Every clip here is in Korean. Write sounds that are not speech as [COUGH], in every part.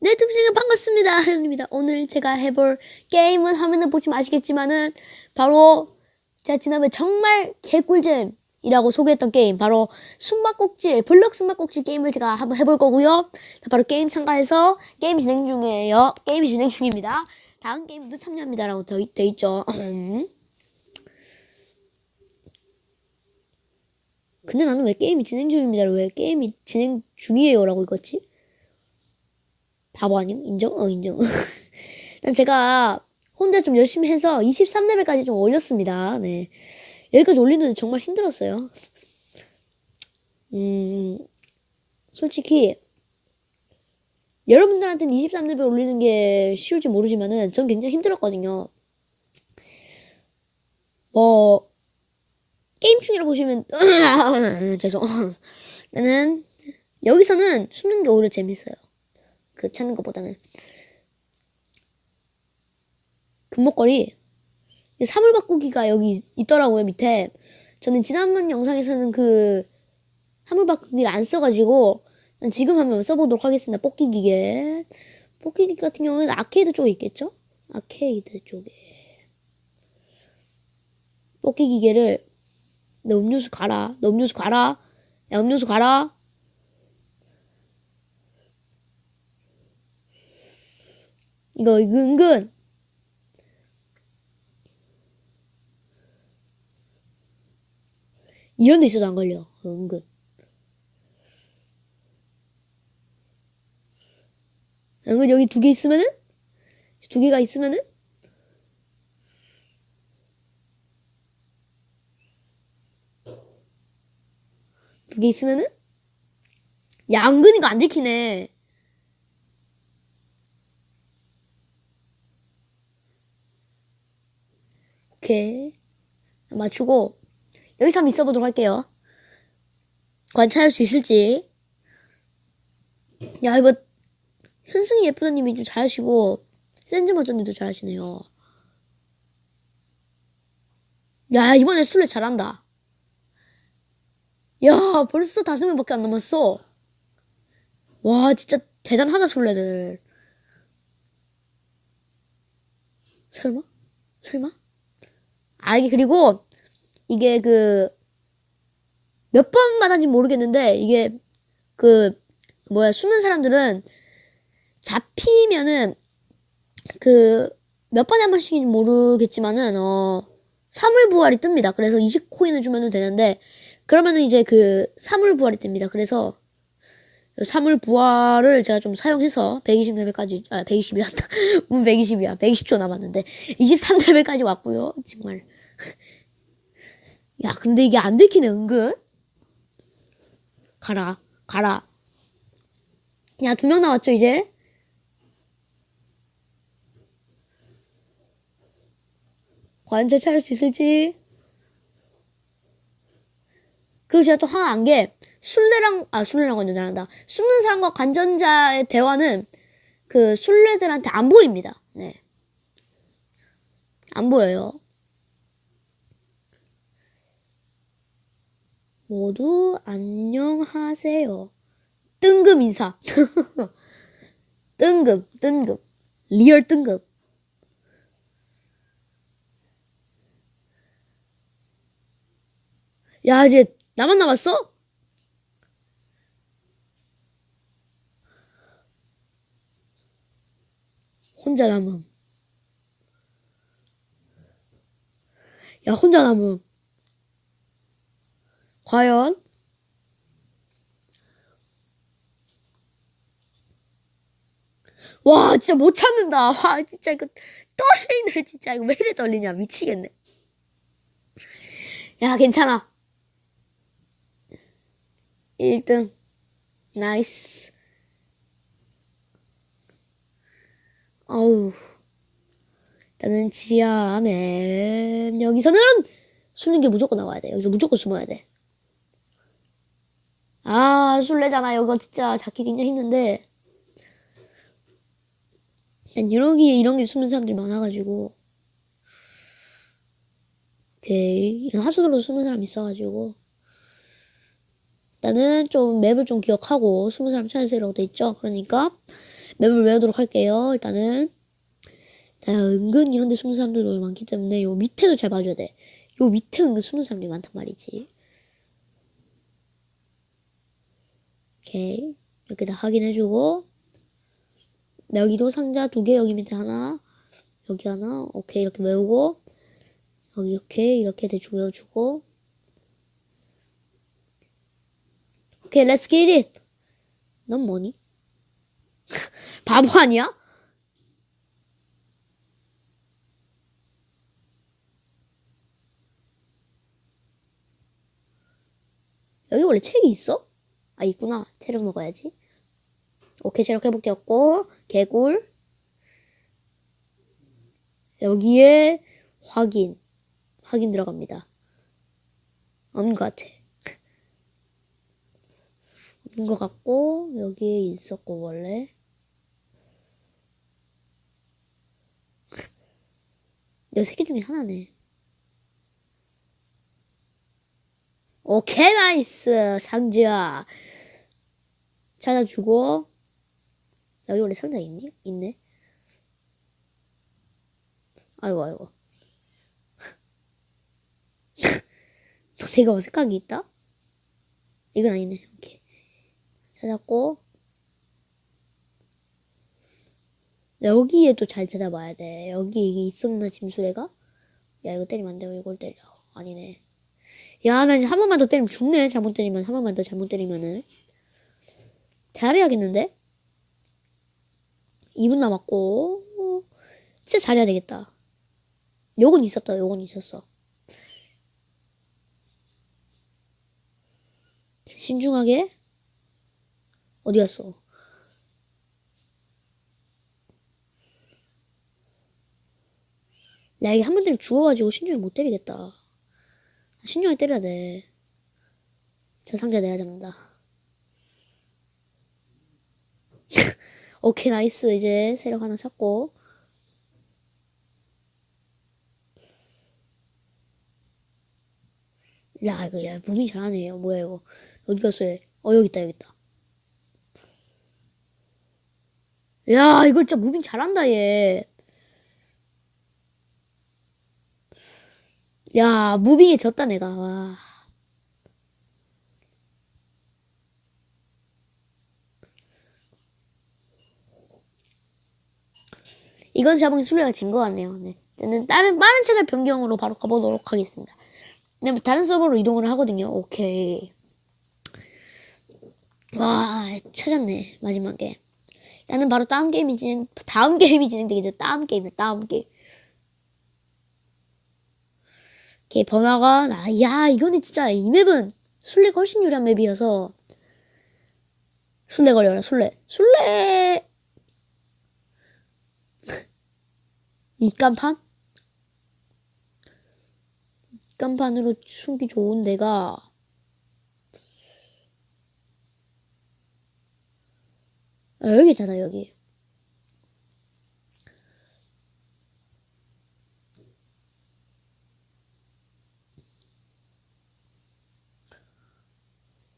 네, tum씨가 반갑습니다. 하연입니다. 오늘 제가 해볼 게임은 화면을 보시면 아시겠지만은 바로 제가 지난번에 정말 개꿀잼이라고 소개했던 게임 바로 숨바꼭질, 블럭 숨바꼭질 게임을 제가 한번 해볼 거고요. 자, 바로 게임 참가해서 게임 진행 중이에요. 게임 진행 중입니다. 다음 게임도 참여합니다라고 돼, 돼 있죠. 근데 나는 왜 게임이 진행 중입니다. 왜 게임이 진행 중이에요라고 읽었지? 바보 아님? 인정? 어, 인정. [LAUGHS] 일단 제가 혼자 좀 열심히 해서 23레벨까지 좀 올렸습니다. 네. 여기까지 올리는데 정말 힘들었어요. 음, 솔직히, 여러분들한테는 23레벨 올리는 게 쉬울지 모르지만은, 전 굉장히 힘들었거든요. 뭐, 게임 중이라 보시면, [LAUGHS] 죄송. 나는, 여기서는 숨는 게 오히려 재밌어요. 그 찾는 것보다는 금목걸이 사물 바꾸기가 여기 있더라고요 밑에. 저는 지난번 영상에서는 그 사물 바꾸기를 안 써가지고 지금 한번 써보도록 하겠습니다 뽑기 기계. 뽑기 기계 같은 경우는 아케이드 쪽에 있겠죠? 아케이드 쪽에. 뽑기 기계를 내 음료수 가라 너 음료수 가라 야 음료수 가라 이거 은근. 이런 데 있어도 안 걸려. 은근. 은근 여기 두 개 있으면은? 두 개가 있으면은? 두 개 있으면은? 야 은근 이거 안 들키네 오케이. 맞추고, 여기서 한번 있어 보도록 할게요. 관찰할 수 있을지. 야, 이거, 현승이 예쁘다님이 좀 잘하시고, 센즈머저님도 잘하시네요. 야, 이번에 술래 잘한다. 야, 벌써 다섯 명밖에 안 남았어. 와, 진짜 대단하다, 술래들. 설마? 설마? 아, 이게 그리고 이게 그 몇번 받았는지 모르겠는데 이게 그 뭐야 숨은 사람들은 잡히면은 그 몇 번에 한 번씩인지 모르겠지만은 어 사물 부활이 뜹니다. 그래서 20코인을 주면은 되는데 그러면은 이제 그 사물 부활이 뜹니다. 그래서 사물 부활을 제가 좀 사용해서 120 레벨까지 아 120이란다. 문 120이야. 120초 남았는데 23 레벨까지 왔고요. 정말 야, 근데 이게 안 들키네, 은근. 가라, 가라. 야, 두 명 남았죠, 이제? 과연 제 찾을 수 있을지? 그리고 제가 또 하나 안 게, 술래랑, 아, 술래랑 잘한다. 숨는 사람과 관전자의 대화는 그 술래들한테 안 보입니다. 네. 안 보여요. 모두 안녕하세요. 뜬금 인사. [LAUGHS] 뜬금, 뜬금. 리얼 뜬금. 야, 이제 나만 남았어? 혼자 남음. 야, 혼자 남음. 과연? 와, 진짜 못 찾는다. 와, 진짜 이거 떨리네, 진짜. 이거 왜 이래 떨리냐. 미치겠네. 야, 괜찮아. 1등. 나이스. 어우. 일단은 지하 맵. 여기서는 숨는 게 무조건 나와야 돼. 여기서 무조건 숨어야 돼. 아, 술래잖아. 이거 진짜 잡기 굉장히 힘든데. 난 이런 게, 이런 게 숨는 사람들이 많아가지고. 오케이. 이런 하수도로 숨은 사람 있어가지고. 일단은 좀 맵을 좀 기억하고 숨은 사람 찾으세요라고 돼 있죠. 그러니까 맵을 외우도록 할게요. 일단은. 자, 은근 이런 데 숨는 사람들이 너무 많기 때문에 요 밑에도 잘 봐줘야 돼. 요 밑에 은근 숨는 사람들이 많단 말이지. 오케이. 이렇게 다 확인해주고. 여기도 상자 두 개, 여기 밑에 하나, 여기 하나, 오케이. 이렇게 외우고. 여기 이렇게, 이렇게 대충 외워주고. 오케이, get it. 넌 뭐니? [LAUGHS] 바보 아니야? 여기 원래 책이 있어? 아, 있구나. 체력 먹어야지. 오케이, 체력 회복되었고, 개굴. 여기에 확인. 확인 들어갑니다. 없는 것 같아. 없는 것 같고, 여기에 있었고, 원래. 여기 세개 중에 하나네. 오케이, 나이스. 상자. 찾아주고. 여기 원래 상자 있니? 있네. 아이고, 아이고. [LAUGHS] 또 되게 어색한 게 있다? 이건 아니네. 오케이. 찾았고. 여기에 또 잘 찾아봐야 돼. 여기 이게 있었나, 짐수레가? 야, 이거 때리면 안 되고 이걸 때려. 아니네. 야, 나 이제 한 번만 더 때리면 죽네. 잘못 때리면. 한 번만 더 잘못 때리면은. 잘해야겠는데? 2분 남았고. 진짜 잘해야 되겠다. 요건 있었다. 요건 있었어. 신중하게. 어디 갔어? 나 이게 한 번 때리면 죽어가지고 신중히 못 때리겠다. 신중하게 때려야 돼. 저 상자 내가 잡는다. [LAUGHS] 오케이, 나이스. 이제 세력 하나 찾고. 야, 이거, 야, 무빙 잘하네. 요 뭐야, 이거. 어디 갔어, 얘? 어, 여기 있다, 여기 있다. 야, 이거 진짜 무빙 잘한다, 얘. 야, 무빙에 졌다, 내가. 와. 이건 보기엔 술래가 진 것 같네요. 네. 저는 다른, 빠른 채널 변경으로 바로 가보도록 하겠습니다. 네, 다른 서버로 이동을 하거든요. 오케이. 와, 찾았네. 마지막에. 나는 바로 다음 게임이 진행, 다음 게임이 진행되겠죠. 다음 게임이야, 다음 게임. 이렇게 번화가, 아, 야, 이거는 진짜, 이 맵은 술래가 훨씬 유리한 맵이어서. 술래 걸려라, 술래. 술래! [LAUGHS] 입간판? 입간판으로 숨기 좋은 데가 아, 여기 있잖아 여기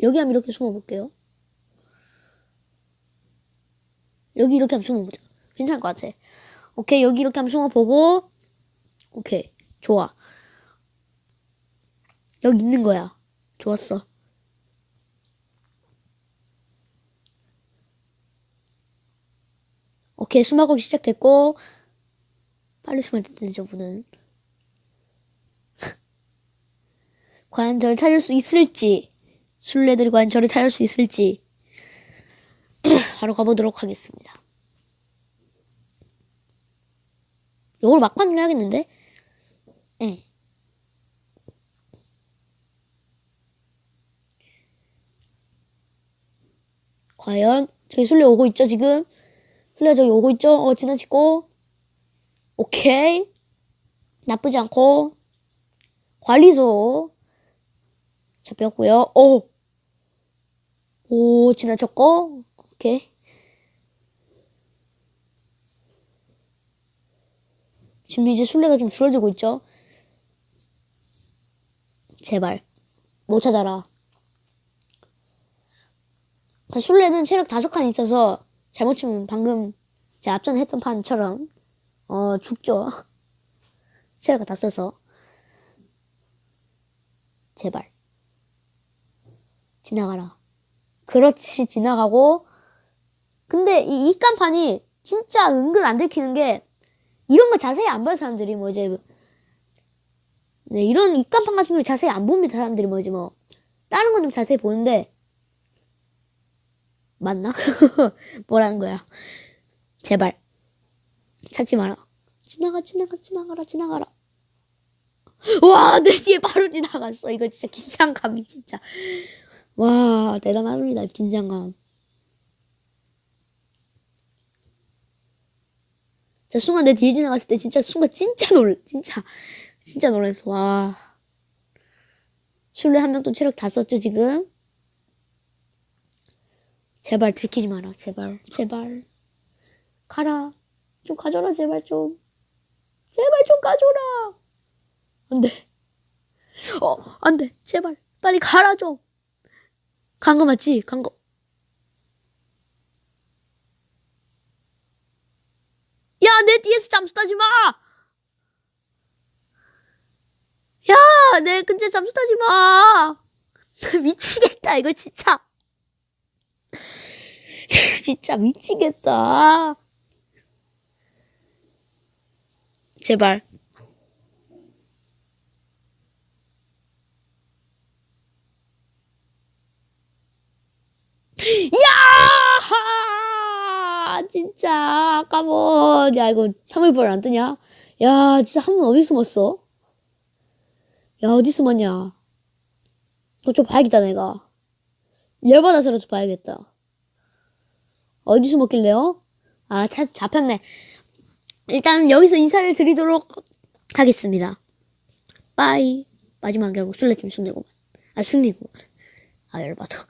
여기 한번 이렇게 숨어볼게요. 여기 이렇게 한번 숨어보자. 괜찮을 것 같아. 오케이 여기 이렇게 한번 숨어보고 오케이 좋아. 여기 있는 거야. 좋았어. 오케이 수막업 시작됐고 빨리 숨을 텐데 저분은. [LAUGHS] 과연 저를 찾을 수 있을지 과연 저를 찾을 수 있을지 [CLEARS THROAT] 바로 가보도록 하겠습니다 이걸 막판으로 해야겠는데? 응. 과연 저기 술래 오고 있죠 지금? 술래 저기 오고 있죠? 어 지나치고 오케이 나쁘지 않고 관리소 잡혔고요. 오, 오 지나쳤고 오케이 지금 이제 술래가 좀 줄어들고 있죠? 제발 못 찾아라. 술래는 체력 다섯 칸 있어서 잘못 치면 방금 제 앞전에 했던 판처럼 어 죽죠. [LAUGHS] 체력가 다 써서 제발 지나가라. 그렇지 지나가고. 근데 이 입간판이 진짜 은근 안 들키는 게 이런 거 자세히 안 봐요 사람들이 뭐 이제 네 이런 입간판 같은 걸 자세히 안 봅니다 사람들이 뭐 이제 뭐. 다른 건 좀 자세히 보는데 맞나? [LAUGHS] 뭐라는 거야? 제발. 찾지 마라. 지나가 지나가 지나가라 지나가라. 와 내 뒤에 바로 지나갔어. 이거 진짜 긴장감이 진짜 와 대단합니다 긴장감. 자 순간 내 뒤에 지나갔을 때 진짜 순간 진짜 놀 진짜 진짜 놀랐어. 와. 술래 한 명 또 체력 다 썼죠 지금? 제발 들키지 마라 제발 제발. 가라. 좀 가져라 제발 좀. 제발 좀 가져라. 안 돼. 어 안 돼. 제발. 빨리 가라 좀 간 거 맞지 간 거 야, 내 뒤에서 잠수 타지 마! 야, 내 근처 잠수 타지 마! [LAUGHS] 미치겠다, 이거 진짜. [LAUGHS] 진짜 미치겠다. 제발. 야! 진짜 아까워. 야 이거 3일벌 안 뜨냐? 야 진짜 한 번 어디 숨었어? 야 어디 숨었냐? 너 좀 봐야겠다 내가. 열받아서라도 봐야겠다. 어디 숨었길래요? 아 차, 잡혔네. 일단 여기서 인사를 드리도록 하겠습니다. 빠이. 마지막 결국 술래팀 승리고만. 아 승리고만. 아 열받아.